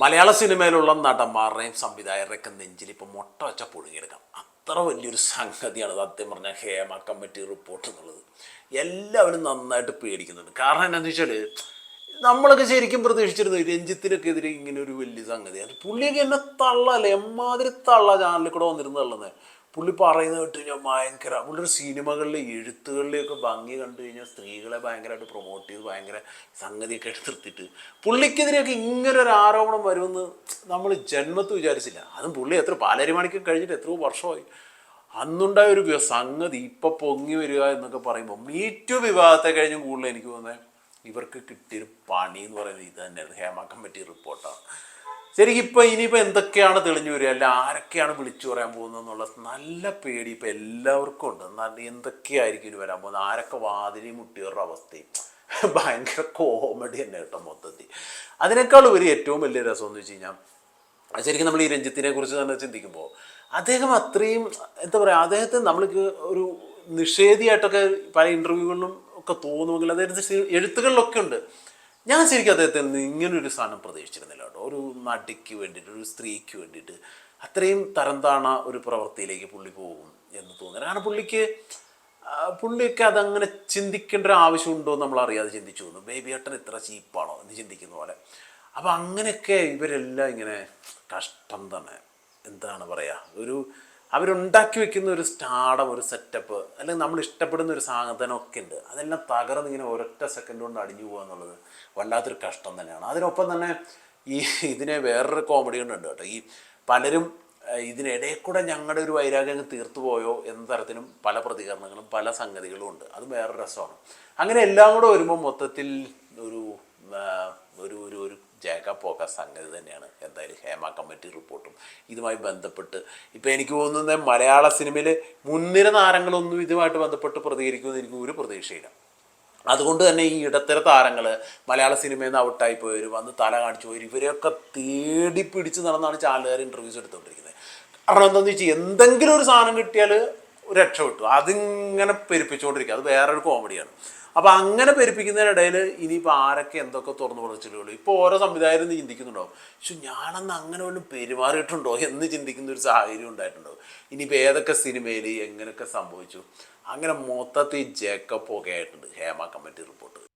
മലയാള സിനിമയിലുള്ള നടന്മാരുടെയും സംവിധായകരുടെയൊക്കെ നെഞ്ചിൽ ഇപ്പം മുട്ട വെച്ച പുഴുങ്ങിയെടുക്കാം. അത്ര വലിയൊരു സംഗതിയാണ് സത്യം പറഞ്ഞാൽ ഹേമ കമ്മിറ്റി റിപ്പോർട്ട് എന്നുള്ളത്. എല്ലാവരും നന്നായിട്ട് പേടിക്കുന്നുണ്ട്. കാരണം എന്താണെന്ന് വെച്ചാൽ നമ്മളൊക്കെ ശരിക്കും പ്രതീക്ഷിച്ചിരുന്നു രഞ്ജിത്തിനൊക്കെ എതിരെ ഇങ്ങനെ ഒരു വലിയ സംഗതിയാണ്. പുള്ളിയൊക്കെ എന്നെ തള്ളല്ലേ? എമ്മാതിരി തള്ള ചാനലിൽ കൂടെ വന്നിരുന്ന് തള്ളുന്നത് പുള്ളി പറയുന്നത് കേട്ട് കഴിഞ്ഞാൽ ഭയങ്കര പുള്ളിയുടെ സിനിമകളിലെ എഴുത്തുകളിലെയൊക്കെ ഭംഗി കണ്ടു കഴിഞ്ഞാൽ സ്ത്രീകളെ ഭയങ്കരമായിട്ട് പ്രൊമോട്ട് ചെയ്ത് ഭയങ്കര സംഗതിയൊക്കെ എടുത്തിട്ട് പുള്ളിക്കെതിരെയൊക്കെ ഇങ്ങനെ ഒരു ആരോപണം വരുമെന്ന് നമ്മൾ ജന്മത്ത് വിചാരിച്ചില്ല. അതും പുള്ളി എത്ര പാലരിമാണിക്കും കഴിഞ്ഞിട്ട് എത്രയോ വർഷമായി. അന്നുണ്ടായ ഒരു സംഗതി ഇപ്പം പൊങ്ങി വരിക എന്നൊക്കെ പറയുമ്പോൾ മീറ്റു വിവാദത്തെ കഴിഞ്ഞ് കൂടുതൽ എനിക്ക് തോന്നുന്നത് ഇവർക്ക് കിട്ടിയൊരു പണി എന്ന് പറയുന്നത് ഇത് തന്നെയാണ് ഹേമ കമ്മിറ്റി റിപ്പോർട്ടാണ് ശരിക്കും ഇപ്പം ഇനിയിപ്പോൾ എന്തൊക്കെയാണ് തെളിഞ്ഞു വരിക? അല്ല ആരൊക്കെയാണ് വിളിച്ചു പറയാൻ പോകുന്നത് എന്നുള്ള നല്ല പേടി ഇപ്പം എല്ലാവർക്കും ഉണ്ട്. എന്തൊക്കെയായിരിക്കും ഇനി വരാൻ പോകുന്നത്? ആരൊക്കെ വാതിലി മുട്ടിയവരുടെ അവസ്ഥയും. ഭയങ്കര കോമഡി തന്നെ കേട്ടോ മൊത്തത്തിൽ. അതിനേക്കാൾ ഒരു ഏറ്റവും വലിയ രസം എന്ന് വെച്ച് കഴിഞ്ഞാൽ ശരിക്കും നമ്മൾ ഈ രഞ്ജിത്തിനെ കുറിച്ച് തന്നെ ചിന്തിക്കുമ്പോൾ അദ്ദേഹം അത്രയും എന്താ പറയുക അദ്ദേഹത്തെ നമ്മൾക്ക് ഒരു നിഷേധിയായിട്ടൊക്കെ പല ഇന്റർവ്യൂകളിലും ഒക്കെ തോന്നുമെങ്കിൽ അദ്ദേഹത്തിന്റെ എഴുത്തുകളിലൊക്കെ ഉണ്ട്. ഞാൻ ശരിക്കും അദ്ദേഹത്തിൽ നിന്ന് ഇങ്ങനൊരു സാധനം പ്രതീക്ഷിച്ചിരുന്നില്ല കേട്ടോ. ഒരു നടിക്ക് വേണ്ടിയിട്ട് ഒരു സ്ത്രീക്ക് വേണ്ടിയിട്ട് അത്രയും തരം താണ ഒരു പ്രവൃത്തിയിലേക്ക് പുള്ളി പോകും എന്ന് തോന്നുന്നു. കാരണം പുള്ളിക്ക് പുള്ളിയൊക്കെ അതങ്ങനെ ചിന്തിക്കേണ്ട ഒരു ആവശ്യമുണ്ടോ എന്ന് നമ്മൾ അറിയാതെ ചിന്തിച്ചു തോന്നുന്നു ബേബി ഏട്ടൻ ഇത്ര ചീപ്പാണോ? എന്ന് ചിന്തിക്കുന്ന പോലെ. അപ്പം അങ്ങനെയൊക്കെ ഇവരെല്ലാം ഇങ്ങനെ കഷ്ടം തന്നെ. എന്താണ് പറയുക ഒരു അവരുണ്ടാക്കി വെക്കുന്ന ഒരു സ്റ്റാഡം ഒരു സെറ്റപ്പ് അല്ലെങ്കിൽ നമ്മൾ ഇഷ്ടപ്പെടുന്ന ഒരു സാധനമൊക്കെ ഉണ്ട്. അതെല്ലാം തകർന്ന് ഇങ്ങനെ ഒരൊറ്റ സെക്കൻഡ് കൊണ്ട് അടിഞ്ഞു പോകുക എന്നുള്ളത് വല്ലാത്തൊരു കഷ്ടം തന്നെയാണ്. അതിനൊപ്പം തന്നെ ഈ ഇതിനെ വേറൊരു കോമഡി ഉണ്ട് കേട്ടോ. ഈ പലരും ഇതിനിടയിൽ കൂടെ ഞങ്ങളുടെ ഒരു വൈരാഗ്യം തീർത്തു പോയോ എന്ന തരത്തിലും പല പ്രതികരണങ്ങളും പല സംഗതികളും ഉണ്ട്. അത് വേറെ രസമാണ്. അങ്ങനെ എല്ലാം കൂടെ വരുമ്പോൾ മൊത്തത്തിൽ ഒരു ജേക്കപ്പോക്ക സംഗതി തന്നെയാണ്. എന്തായാലും ഹേമ കമ്മിറ്റി റിപ്പോർട്ടും ഇതുമായി ബന്ധപ്പെട്ട് ഇപ്പം എനിക്ക് തോന്നുന്നത് മലയാള സിനിമയിൽ മുൻനിര താരങ്ങളൊന്നും ഇതുമായിട്ട് ബന്ധപ്പെട്ട് പ്രതികരിക്കുമെന്ന് എനിക്ക് ഒരു പ്രതീക്ഷയില്ല. അതുകൊണ്ട് തന്നെ ഈ ഇടത്തര താരങ്ങൾ മലയാള സിനിമയിൽ നിന്ന് ഔട്ടായി പോയവർ വന്ന് തല കാണിച്ചു പോയവർ ഇവരെയൊക്കെ തേടി പിടിച്ച് നടന്നാണ് ചാനലുകാർ ഇന്റർവ്യൂസ് എടുത്തുകൊണ്ടിരിക്കുന്നത് കാരണം എന്താണെന്ന് വെച്ചാൽ എന്തെങ്കിലും ഒരു സാധനം കിട്ടിയാൽ രക്ഷപ്പെട്ടു. അതിങ്ങനെ പെരുപ്പിച്ചുകൊണ്ടിരിക്കുക അത് വേറൊരു കോമഡിയാണ് അപ്പോൾ അങ്ങനെ പെരുപ്പിക്കുന്നതിനിടയിൽ ഇനിയിപ്പോൾ ആരൊക്കെ എന്തൊക്കെ തുറന്നു പറിച്ചിട്ടുള്ളൂ ഇപ്പോൾ ഓരോ സംവിധായകരും ചിന്തിക്കുന്നുണ്ടോ പക്ഷെ ഞാനന്ന് അങ്ങനെ വല്ലതും പെരുമാറിയിട്ടുണ്ടോ എന്ന് ചിന്തിക്കുന്ന ഒരു സാഹചര്യം ഉണ്ടായിട്ടുണ്ടോ ഇനിയിപ്പോൾ ഏതൊക്കെ സിനിമയിൽ എങ്ങനെയൊക്കെ സംഭവിച്ചു? അങ്ങനെ മൊത്തത്തിൽ ജേക്കപ്പ് ഒക്കെ ആയിട്ടുണ്ട് ഹേമ കമ്മിറ്റി റിപ്പോർട്ട്.